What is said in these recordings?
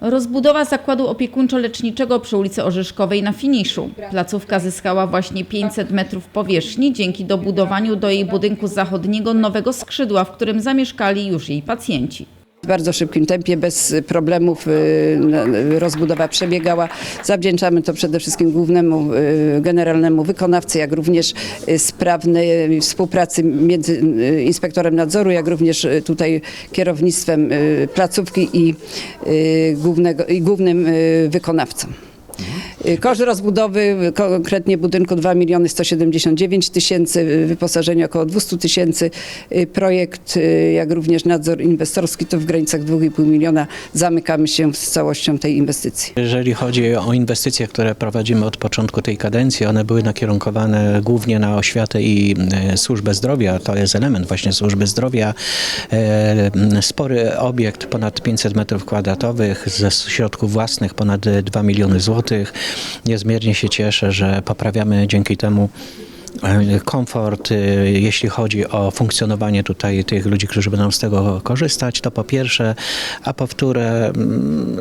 Rozbudowa zakładu opiekuńczo-leczniczego przy ulicy Orzeszkowej na finiszu. Placówka zyskała właśnie 500 metrów powierzchni dzięki dobudowaniu do jej budynku zachodniego nowego skrzydła, w którym zamieszkali już jej pacjenci. Bardzo szybkim tempie, bez problemów y, rozbudowa przebiegała. Zawdzięczamy to przede wszystkim głównemu y, generalnemu wykonawcy, jak również y, sprawnej współpracy między inspektorem nadzoru, jak również tutaj kierownictwem placówki i, głównego, i głównym wykonawcą. Y, Koszt rozbudowy konkretnie budynku 2 miliony 179 tysięcy, wyposażenie około 200 tysięcy. Y, Projekt, y, jak również nadzór inwestorski to w granicach 2,5 miliona. Zamykamy się z całością tej inwestycji. Jeżeli chodzi o inwestycje, które prowadzimy od początku tej kadencji, one były nakierunkowane głównie na oświatę i e, służbę zdrowia. To jest element właśnie służby zdrowia. E, Spory obiekt, ponad 500 metrów kwadratowych, ze środków własnych ponad 2 miliony złotych. Niezmiernie się cieszę, że poprawiamy dzięki temu e, komfort, e, jeśli chodzi o funkcjonowanie tutaj tych ludzi, którzy będą z tego korzystać, to po pierwsze, a po wtóre, mm,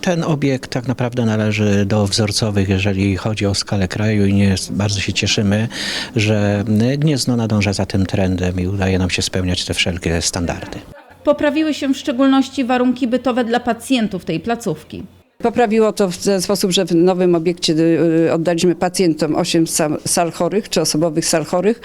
ten obiekt tak naprawdę należy do wzorcowych, jeżeli chodzi o skalę kraju i nie, bardzo się cieszymy, że Gniezno nadąża za tym trendem i udaje nam się spełniać te wszelkie standardy. Poprawiły się w szczególności warunki bytowe dla pacjentów tej placówki. Poprawiło to w ten sposób, że w nowym obiekcie y, oddaliśmy pacjentom 8 sal, chorych, czy osobowych sal chorych,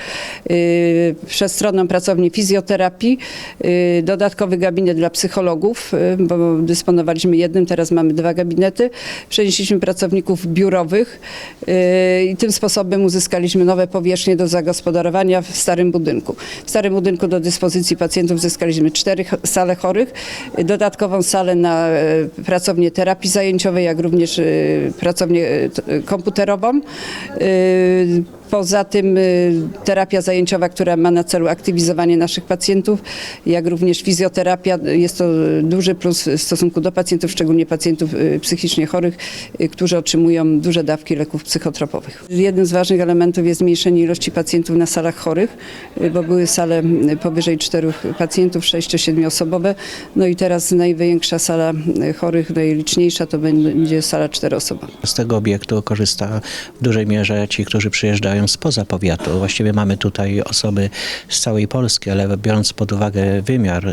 y, przestronną pracownię fizjoterapii, y, dodatkowy gabinet dla psychologów, y, bo dysponowaliśmy jednym, teraz mamy dwa gabinety. Przenieśliśmy pracowników biurowych y, i tym sposobem uzyskaliśmy nowe powierzchnie do zagospodarowania w starym budynku. W starym budynku do dyspozycji pacjentów zyskaliśmy cztery sale chorych, y, dodatkową salę na pracownię terapii zajęciowej, jak również y, pracownię y, t- y, komputerową. Poza tym y, terapia zajęciowa, która ma na celu aktywizowanie naszych pacjentów, jak również fizjoterapia. Jest to duży plus w stosunku do pacjentów, szczególnie pacjentów y, psychicznie chorych, y, którzy otrzymują duże dawki leków psychotropowych. Jednym z ważnych elementów jest zmniejszenie ilości pacjentów na salach chorych, bo były sale powyżej czterech pacjentów, 6-7 osobowe. No i teraz największa sala chorych, najliczniejsza to będzie sala czteroosobowa. Z tego obiektu korzysta w dużej mierze ci, którzy przyjeżdżają spoza powiatu. Właściwie mamy tutaj osoby z całej Polski, ale biorąc pod uwagę wymiar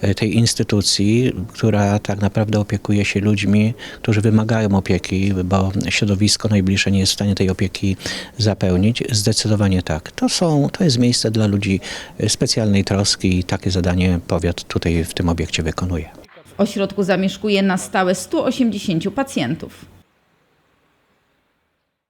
e, tej instytucji, która tak naprawdę opiekuje się ludźmi, którzy wymagają opieki, bo środowisko najbliższe nie jest w stanie tej opieki zapełnić, zdecydowanie tak. To, są, to jest miejsce dla ludzi specjalnej troski i takie zadanie powiat tutaj w tym obiekcie wykonuje. W ośrodku zamieszkuje na stałe 180 pacjentów.